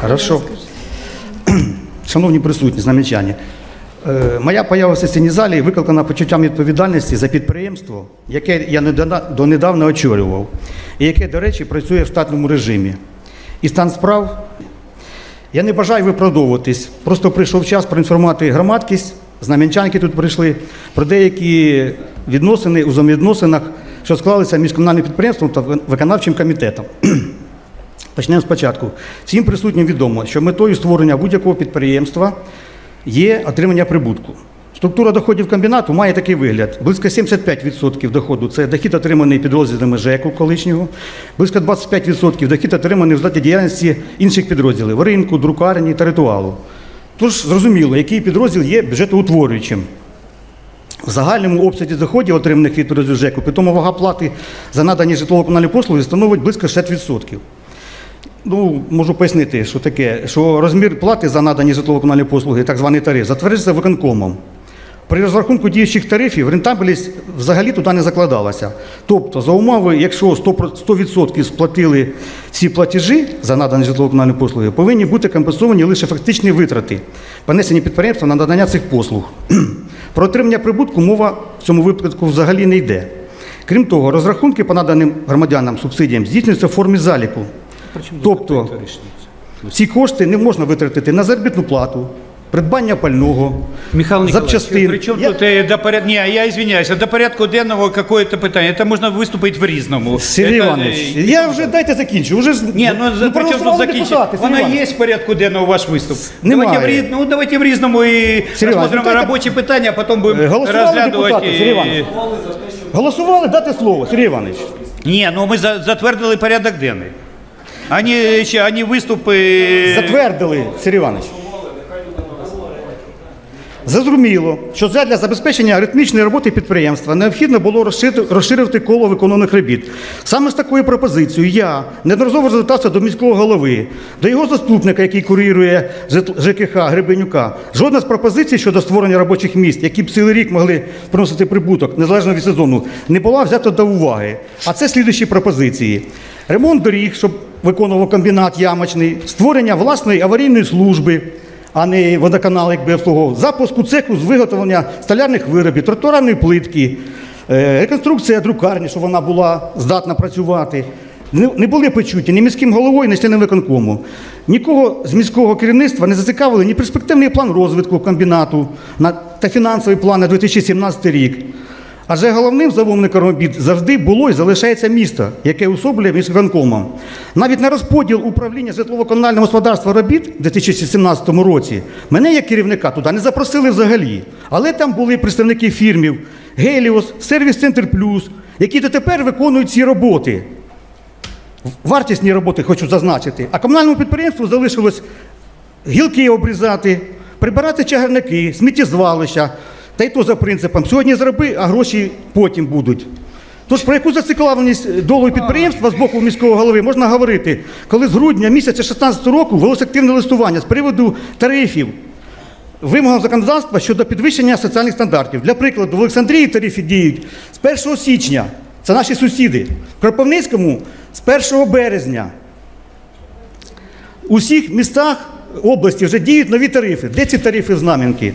Хорошо. Шановні присутні, знам'ячані, е, моя поява в сесійній залі викликана почуттям відповідальності за підприємство, яке я донедавна очолював, і яке, до речі, працює в штатному режимі. І стан справ я не бажаю виправдовуватись. Просто прийшов час проінформувати громадськість, знам'янчан, які тут прийшли, про деякі відносини у взаємовідносинах, що склалися між комунальним підприємством та виконавчим комітетом. Почнемо спочатку. Всім присутнім відомо, що метою створення будь-якого підприємства є отримання прибутку. Структура доходів комбінату має такий вигляд: близько 75% доходу це дохід, отриманий підрозділами ЖЕКу колишнього, близько 25% дохід, отриманий в результаті діяльності інших підрозділів ринку, друкарні та ритуалу. Тож зрозуміло, який підрозділ є бюджетоутворюючим. В загальному обсязі доходів, отриманих від підрозділу ЖЕКу, питома вага плати за надані житлово-комунальні послуги становить близько 60%. Ну, можу пояснити, що таке, що розмір плати за надані житлово-комунальні послуги, так званий тариф, затверджується виконкомом. При розрахунку діючих тарифів рентабельність взагалі туди не закладалася. Тобто, за умови, якщо 100%, 100% сплатили ці платежі за надані житлово-комунальні послуги, повинні бути компенсовані лише фактичні витрати, понесені підприємством на надання цих послуг. Про отримання прибутку мова в цьому випадку взагалі не йде. Крім того, розрахунки по наданим громадянам субсидіям здійснюються в формі заліку. Тобто ці кошти не можна витратити на заробітну плату, придбання пального, Михаил Николаевич, запчастин. при чем Я- тут э, до порядка... Не, я извиняюсь, до порядку денного какое-то питание. Это можно выступить в різному. Сергій Это, Іванович, э, я вже дайте закінчу. Уже ж Ні, ну, за при чому тут проголосували закінчити? депутати, Сергій Вона Іванович. є в порядку денного ваш виступ. Немає. Давайте в, різ- ну, давайте в різному і Сергій Іванович, розглянемо ну, дайте- робочі питання, а потім будемо Е, голосували розглядувати. депутати, Сергій Іванович? Голосували, дати слово, Сергій Іванович. Ні, ну ми за- затвердили порядок денний. Ані, ще, ані виступи... Затвердили, Сергій Іванович. Зрозуміло, що для забезпечення ритмічної роботи підприємства необхідно було розширити, коло виконуваних робіт. Саме з такою пропозицією я неодноразово звертався до міського голови, до його заступника, який курує ЖКХ Гребенюка. Жодна з пропозицій щодо створення робочих місць, які б цілий рік могли приносити прибуток незалежно від сезону, не була взята до уваги. А це слідуючі пропозиції: ремонт доріг, щоб виконував комбінат ямочний, створення власної аварійної служби а не водоканал, якби обслуговував, запуску цеху з виготовлення столярних виробів, тротуарної плитки, е, реконструкція друкарні, щоб вона була здатна працювати. Не були почуті ні міським головою, ні членом виконкому. Нікого з міського керівництва не зацікавили ні перспективний план розвитку комбінату та фінансовий план на 2017 рік. Адже головним замовником робіт завжди було і залишається місто, яке особлює міськвиконкомом. Навіть на розподіл управління житлово-комунального господарства робіт у 2017 році мене як керівника туди не запросили взагалі. Але там були представники фірмів Геліос, Сервіс Центр Плюс, які дотепер виконують ці роботи. Вартісні роботи хочу зазначити. А комунальному підприємству залишилось гілки обрізати, прибирати чагарники, сміттєзвалища. Та й то за принципом. Сьогодні зроби, а гроші потім будуть. Тож про яку зацікавленість долою підприємства з боку міського голови можна говорити, коли з грудня місяця 2016 року велося активне листування з приводу тарифів, вимогам законодавства щодо підвищення соціальних стандартів. Для прикладу, в Олександрії тарифи діють з 1 січня. Це наші сусіди. В Кропивницькому з 1 березня. У всіх містах області вже діють нові тарифи. Де ці тарифи в знам'янки?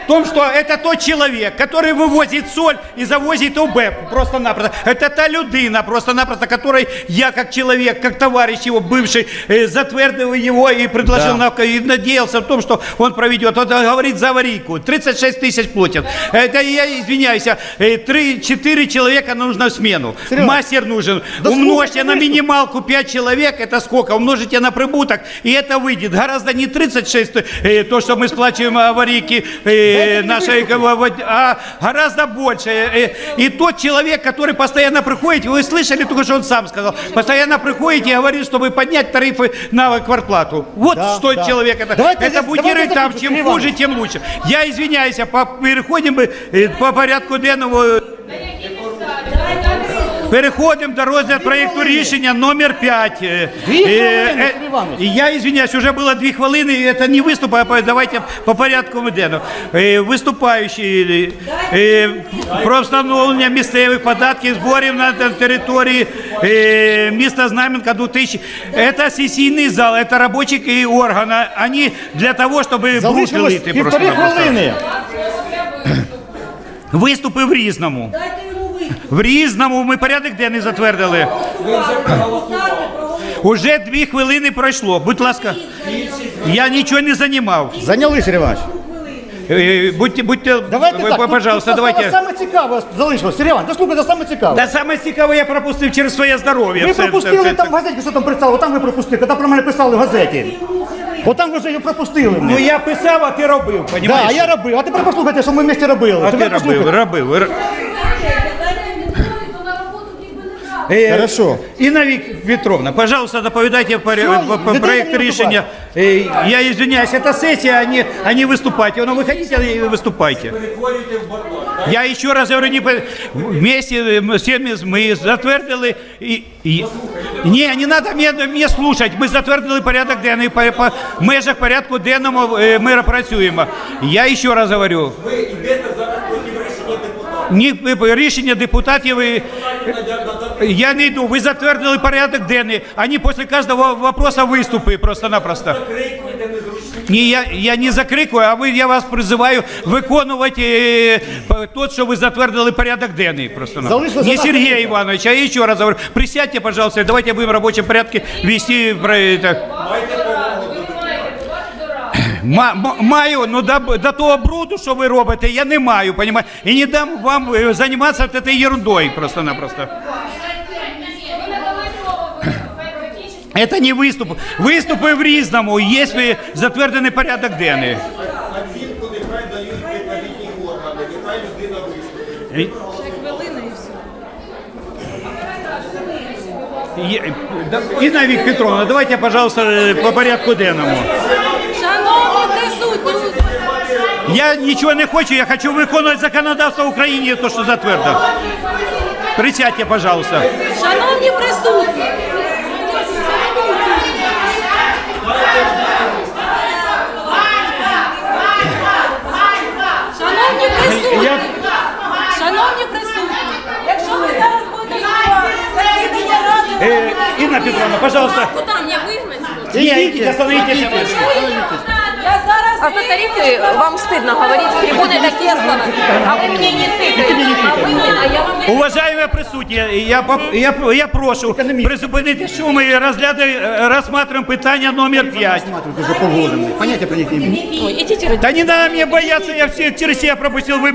том, что это тот человек, который вывозит соль и завозит ОБЭП просто-напросто. Это та людина просто-напросто, которой я как человек, как товарищ его бывший, э, затвердил его и предложил, Да. на, и надеялся в том, что он проведет. Он говорит за аварийку. 36 тысяч платят. Это я извиняюсь, 3-4 человека нужно в смену. Серега, Мастер нужен. да Умножьте на минималку 5 человек, это сколько? Умножите на прибуток, и это выйдет гораздо не 36, э, то, что мы сплачиваем аварийки, э, э, нашей, э, вот, а гораздо больше. Э, И тот человек, который постоянно приходит, вы слышали только, что он сам сказал, постоянно приходит и говорит, чтобы поднять тарифы на квартплату. Вот Да, что да. человек это. Давайте это давайте там, чем хуже, тем лучше. Я извиняюсь, а по, переходим мы, э, по порядку денному. Переходимо до розгляду проєкту рішення номер 5. Дві хвилини, Сергій Іванович. Я извиняюсь, уже было две хвилини, и это не выступ, а по- давайте по порядку дену. Е, Виступаючі е, про встановлення місцевих податків, зборів на те- території е, міста Знаменка 2000. Это сесійний зал, это робочий орган. Они для того, чтобы бруд Залишилось лити півтори хвилини. Виступи в Різному. Дайте йому виступ. В Різному ми порядок денний затвердили. Уже дві хвилини пройшло. Будь ласка. Я нічого не займав. Зайняли, Сергій Іванович. Е, Будьте, будьте, Давайте ви- так. ви, пожалуйста, тут давайте. Саме цікаве залишилось. Сергій Іванович, дослухайте, саме цікаве. Та саме цікаве я пропустив через своє здоров'я. Ви Все, пропустили все, там в все. газеті, що там прицало, там ви пропустили, коли про мене писали в газеті. Отам ви вже пропустили. Ну мене. я писав, а ти робив, Да, понімаєш? а я робив. А тепер послухайте, що ми вместе робили. А ти Тепер робив, послухайте. робив. Р- Е, Хорошо. Інна Вік- Петровна, пожалуйста, доповідайте по, Все, по, по не проект треба рішення. Е, Я извиняюсь, это сессия, а не, а не выступайте. Ну, выходите и выступайте. Я еще раз говорю, не, по- вместе э, все мы, мы затвердили. И, и, не, не надо мне, мне слушать. Ми затвердили порядок денний, по, по межах порядку денному е, ми працюємо. Я ще раз говорю. Ви йдете зараз проти рішення депутатів. Ні, рішення депутатів. е, Я не йду. Ви затвердили порядок денний. Они после каждого вопроса выступы просто-напросто. Ні, я, я не закрикую, а ви, я вас призиваю виконувати е, по- тот, що ви затвердили порядок денний. Просто Залишилося не так, Сергей як Иванович, а я еще раз говорю, присядьте, пожалуйста, давайте будем в рабочем порядке вести про это. Ма- ма- Маю, ну до, до того бруду, що ви робите, я не маю, понімаєте? І не дам вам е, займатися вот этой ерундой просто-напросто. Это не виступ. Виступи в різному, є затверджений порядок денний. Оцінку нехай дають відповідні органи, нехай людина виступить. Інна Вік Петровна, давайте, пожалуйста, по порядку денному. Шановні присутні, Я нічого не хочу, я хочу виконувати законодавство України, то, що затвердив. Присядьте, пожалуйста. шановні присутні. Шановні присутні, Я, шановні присутні, якщо ви зараз будете засідання ради, е, Інна Петровна, пожалуйста. куди мені вигнати? Не идите, остановитесь. Я зараз А за тарифы вам стыдно говорить с трибуны такие слова. А вы мне не тыкаете. А вы мне, а я вам не Уважаемі присутні, я, поп- я, я прошу призупинити шум і розглядай- розглядуємо питання номер 5. Смотрите, вже погодами. Поняття про них не маю. Ой, идите ради- Та не надо мне бояться, я все через себя пропустил. Вы...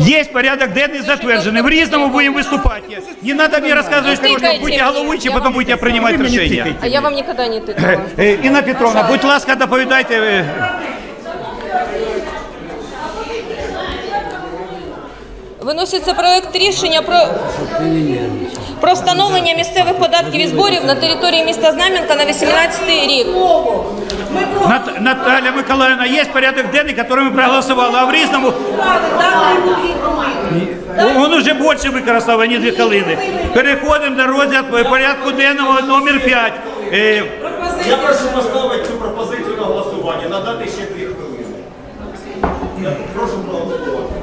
Есть порядок денний затверджений. В різному будемо виступати. Не надо мне рассказывать, что тыкайте будете мне, головуючі, я потом вам будете принимать Вы мне решения. тыкайте. А я вам никогда не тыкала. Е, Інна Петровна, будь ласка, доповідайте. е, Виноситься проект рішення про, про встановлення місцевих податків і зборів на території міста Знам'янка на 18 рік. Нат- Наталья Миколаївна, є порядок денний, який ми проголосували, а в різному він уже більше використав, а не дві хвилини. Переходимо до розгляду порядку денного номер 5. Е, Я прошу поставити цю пропозицію на голосування, надати ще дві хвилини. Я прошу проголосувати.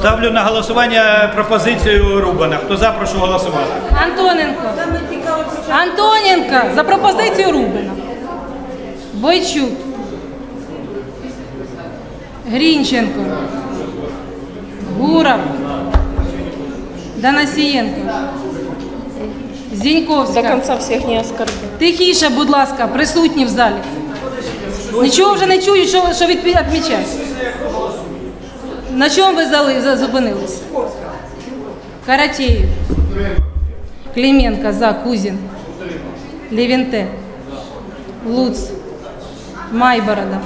Ставлю на голосування пропозицію Рубана. Хто за, прошу голосувати. Антоненко. Антоненко за пропозицію Рубина. Бойчук. Грінченко. Гуров. Данасієнко. До Зіньковська. кінця всіх не оскорбив. Тихіше, будь ласка, присутні в залі. Нічого вже не чую, що, що. На чому ви зали, за- зупинилися? Каратєєв. Клименко за Кузін. Левінте. Луц. Майборода.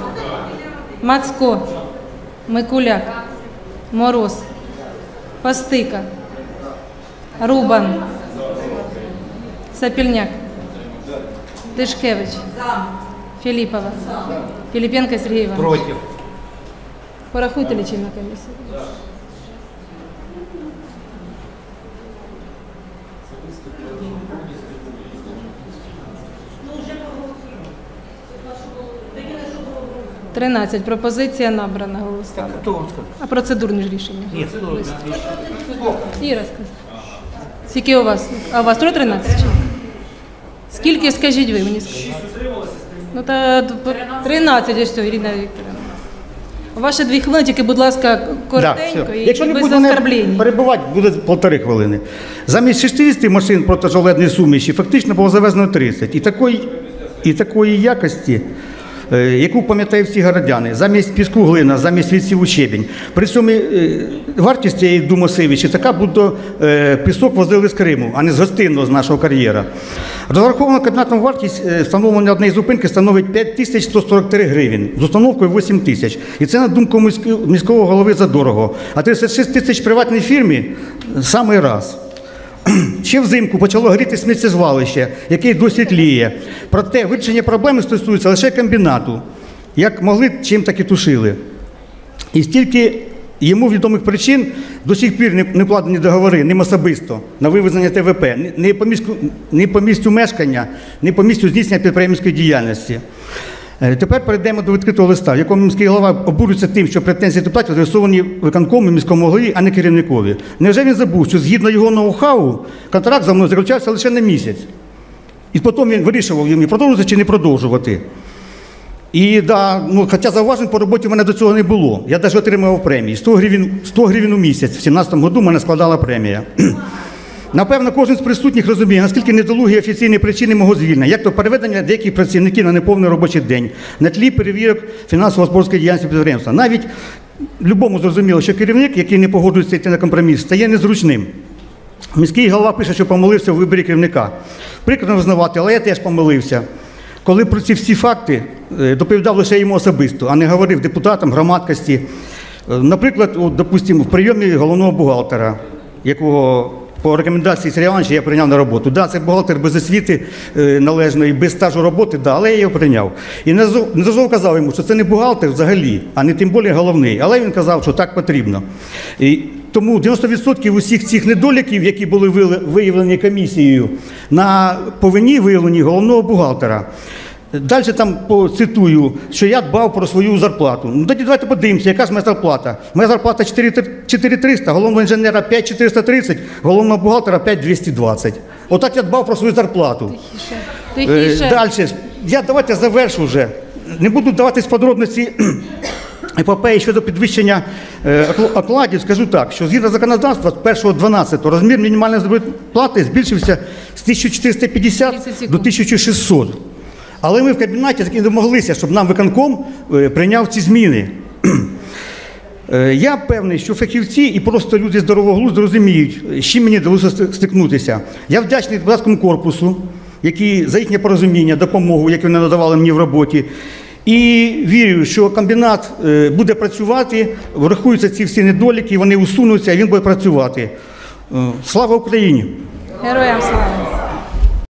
Мацко. Микуляк, Мороз, Пастика, Рубан, Сапільняк, Тишкевич, Філіпова, Філіпенко Сергій Іванович. Против. Порахуйте лічильну комісію. Тринадцять. Пропозиція набрана голосами. Вам? А процедурні ж рішення? Нет, кто? Іра скажи. Скільки у вас? А у вас троє 13? чи? Скільки, скажіть ви мені? скажіть. Ну, та д- по- 13, ось все, Ірина Вікторівна. Ваші дві хвилини, тільки, будь ласка, коротенько да, і Якщо без буде не перебувати, буде полтори хвилини. Замість 60 машин протижоледної суміші фактично було завезено 30. І такої, і такої якості, яку пам'ятають всі городяни, замість піску глина, замість відсіву щебінь. При цьому е, вартість цієї Думасевичі така, будто е, пісок возили з Криму, а не з гостинного з нашого кар'єра. Розрахована кабінетом вартість е, встановлення однієї зупинки становить 5143 гривень, з установкою 8 тисяч. І це на думку міського- голови задорого. А 36 тисяч приватній фірмі – самий раз. Ще взимку почало горіти сміттєзвалище, яке досі тліє. Проте вирішення проблеми стосується лише комбінату. Як могли, чим так і тушили. І стільки йому відомих причин до сих пір не, вкладені договори ним особисто на вивезення ТВП, ні- по, місцю мешкання, ні по місцю здійснення підприємницької діяльності. Е, Тепер перейдемо до відкритого листа, в якому міський голова обурюється тим, що претензії депутатів адресовані виконкому міському голові, а не керівникові. Невже він забув, що згідно його ноу-хау контракт за мною заключався лише на місяць? І потім він вирішував йому продовжувати чи не продовжувати. І да, ну, хоча зауважень по роботі в мене до цього не було. Я навіть отримував премії. 100 гривень, 100 гривень у місяць. В 2017 году в мене складала премія. Напевно, кожен з присутніх розуміє, наскільки недолугі офіційні причини мого звільнення, як то переведення деяких працівників на неповний робочий день, на тлі перевірок фінансово-господарської діяльності підприємства. Навіть любому зрозуміло, що керівник, який не погоджується йти на компроміс, стає незручним. Міський голова пише, що помилився у виборі керівника. Прикро визнавати, але я теж помилився. Коли про ці всі факти е, доповідав лише йому особисто, а не говорив депутатам, громадськості. Е, Наприклад, допустимо, в прийомі головного бухгалтера, якого по рекомендації Сергія Івановича я прийняв на роботу. Да, це бухгалтер без освіти е, належної, без стажу роботи, да, але я його прийняв. І незважливо казав йому, що це не бухгалтер взагалі, а не тим більше головний. Але він казав, що так потрібно. І тому 90% усіх цих недоліків, які були виявлені комісією, на повинні виявлені головного бухгалтера. Далі там поцитую, що я дбав про свою зарплату. Ну тоді давайте подивимося, яка ж моя зарплата. Моя зарплата 4300, головного інженера 5430, головного бухгалтера 5220. Отак я дбав про свою зарплату. Тихіше. Далі. Я давайте завершу вже. Не буду даватись подробності епопеї щодо підвищення е, окладів. Скажу так, що згідно законодавства з 1.12 розмір мінімальної заробітної плати збільшився з 1450 30 до секунд. 1600. Але ми в кабінеті таки домоглися, щоб нам виконком е, прийняв ці зміни. Е, Я певний, що фахівці і просто люди здорового глузду розуміють, з чим мені довелося стикнутися. Я вдячний депутатському корпусу, які за їхнє порозуміння, допомогу, яку вони надавали мені в роботі. І вірю, що комбінат е, буде працювати, врахуються ці всі недоліки, вони усунуться, і він буде працювати. Слава Україні! Героям слава.